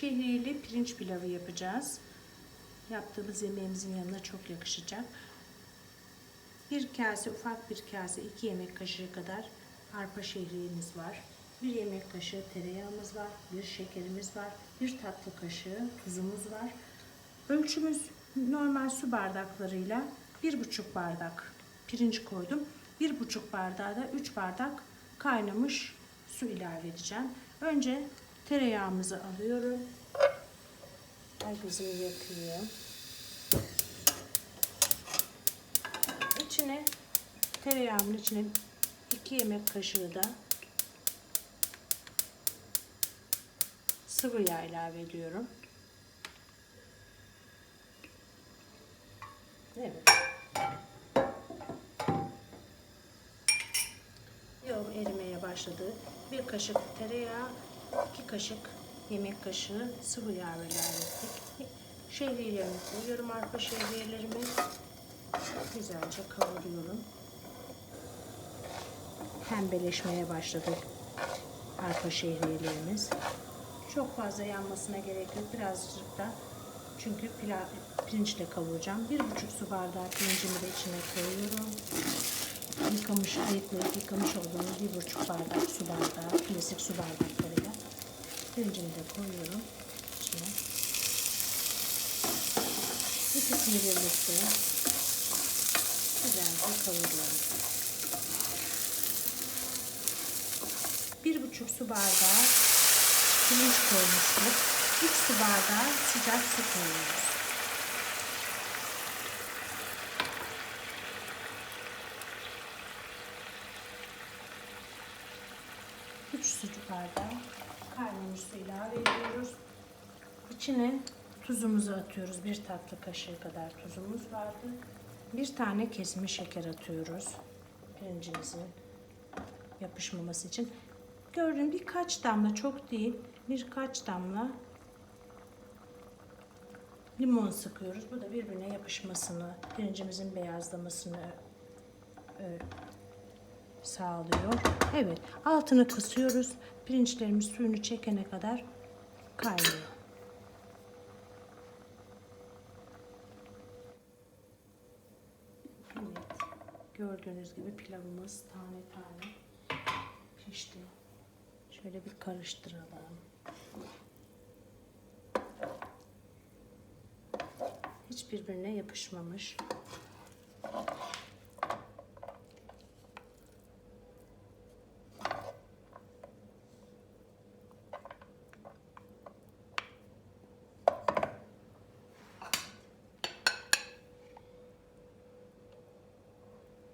Şehriyeli pirinç pilavı yapacağız. Yaptığımız yemeğimizin yanına çok yakışacak. Bir kase, ufak bir kase, iki yemek kaşığı kadar arpa şehriyemiz var. Bir yemek kaşığı tereyağımız var. Bir şekerimiz var. Bir tatlı kaşığı tuzumuz var. Ölçümüz normal su bardaklarıyla bir buçuk bardak pirinç koydum. Bir buçuk bardağa da üç bardak kaynamış su ilave edeceğim. Önce tereyağımızı alıyorum. Ay kızım yakıyor. İçine tereyağımın içine iki yemek kaşığı da sıvı yağ ilave ediyorum. Evet. Yağım erimeye başladı. Bir kaşık tereyağı, iki kaşık yemek kaşığı sıvı yağ ilave ettik. Şehriyelerimi koyuyorum arpa şehriyelerimi. Güzelce kavuruyorum. Pembeleşmeye başladı arpa şehriyelerimiz. Çok fazla yanmasına gerek yok. Birazcık da çünkü pirinçle kavuracağım. Bir buçuk su bardağı pirincimi de içine koyuyorum. Yıkamış, ayıklayıp yıkamış olduğumuz bir buçuk bardak su bardağı, klasik su bardaklarıyla pirincimi de koyuyorum içine. İkisini birlikte güzelce kavuruyorum. Bir buçuk su bardağı pirinç koymuştuk. 3 su bardağı sıcak su koyuyoruz. Üç su bardağı kaynamış su ilave ediyoruz. İçine tuzumuzu atıyoruz. Bir tatlı kaşığı kadar tuzumuz vardı. Bir tane kesme şeker atıyoruz. Pirincimizin yapışmaması için. Gördüğün birkaç damla çok değil birkaç damla limon sıkıyoruz. Bu da birbirine yapışmasını, pirincimizin beyazlamasını e, sağlıyor. Evet, altını kısıyoruz. Pirinçlerimiz suyunu çekene kadar kaynıyor. Evet, gördüğünüz gibi pilavımız tane tane pişti. Şöyle bir karıştıralım. Hiç birbirine yapışmamış.